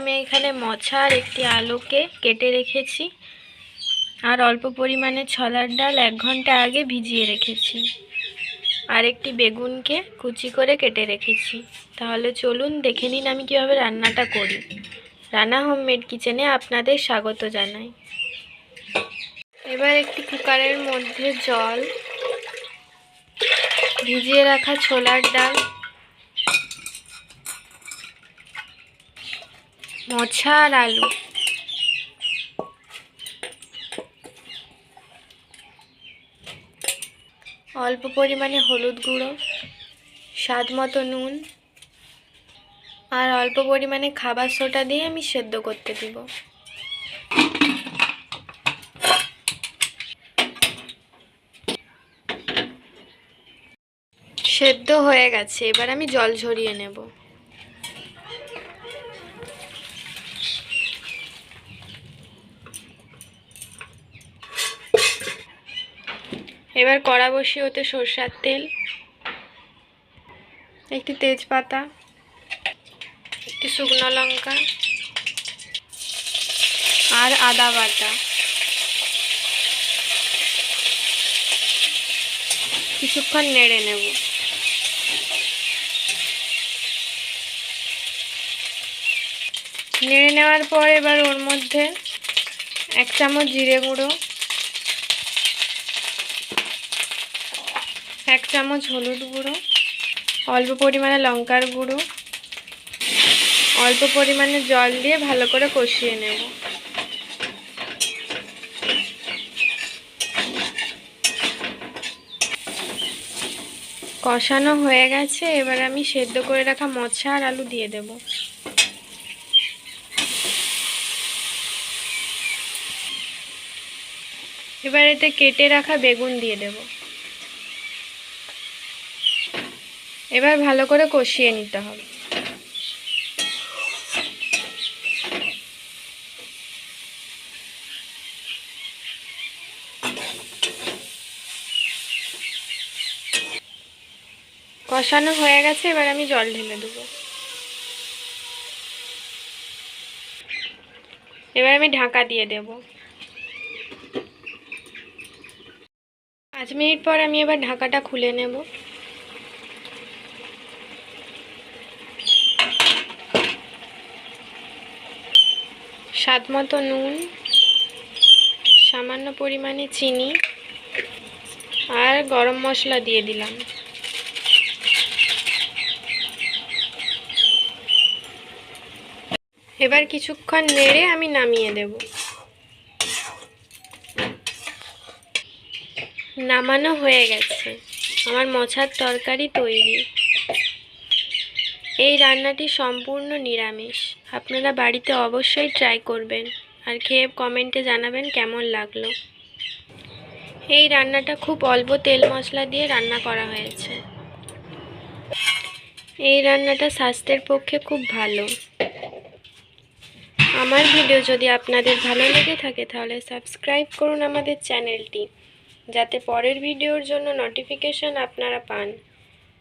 আমি এখানে মছা আর একটি আলুকে কেটে রেখেছি। আর অল্প পরিমাণে ছলার ডাল এক ঘণ্টা আগে ভিজিয়ে রেখেছি। আর একটি বেগুনকে কুচি করে কেটে রেখেছি। তাহলে চলুন দেখে নিন আমি কীভাবে রান্নাটা করি। রান্না হোমমেড কিচেনে আপনাদের স্বাগত জানাই। এবার একটি কুকারের মধ্যে জল, ভিজিয়ে রাখা ছোলার ডাল মোছা আর আলু। অল্প পরিমাণে হলুদ গুঁড়ো, স্বাদ মতো নুন, আর অল্প পরিমাণে খাবার সোটা দিয়ে আমি সেদ্ধ করতে দিব। সেদ্ধ হয়ে গেছে, এবার আমি জল ঝরিয়ে নেব। এবার কড়া বসিয়ে ওতে সরষার তেল, একটি তেজপাতা, একটি শুকনো লঙ্কা আর আদা বাটা। কিছুক্ষণ নেড়ে নেব। নেড়ে নেওয়ার পর এবার ওর মধ্যে এক চামচ জিরে গুঁড়ো এক চামচ হলুদ গুঁড়ো, অল্প পরিমাণে লঙ্কার গুঁড়ো, অল্প পরিমাণে জল দিয়ে ভালো করে কষিয়ে নেব। কষানো হয়ে গেছে, এবার আমি সেদ্ধ করে রাখা মশা আর আলু দিয়ে দেব। এবার এতে কেটে রাখা বেগুন দিয়ে দেব। এবার ভালো করে কষিয়ে নিতে হবে। কষানো হয়ে গেছে, এবার আমি জল ঢেলে দেবো। এবার আমি ঢাকা দিয়ে দেব। পাঁচ মিনিট পর আমি এবার ঢাকাটা খুলে নেব। স্বাদ মতো নুন, সামান্য পরিমাণে চিনি আর গরম মশলা দিয়ে দিলাম। এবার কিছুক্ষণ নেড়ে আমি নামিয়ে দেব। নামানো হয়ে গেছে। আমার মোছার তরকারি তৈরি। এই রান্নাটি সম্পূর্ণ নিরামিষ। আপনারা বাড়িতে অবশ্যই ট্রাই করবেন। আর খেয়ে কমেন্টে জানাবেন কেমন লাগল। এই রান্নাটা খুব অল্প তেল মশলা দিয়ে রান্না করা হয়েছে। এই রান্নাটা স্বাস্থ্যের পক্ষে খুব ভালো। আমার ভিডিও যদি আপনাদের ভালো লেগে থাকে তাহলে সাবস্ক্রাইব করুন আমাদের চ্যানেলটি যাতে পরের ভিডিওর জন্য নোটিফিকেশন আপনারা পান।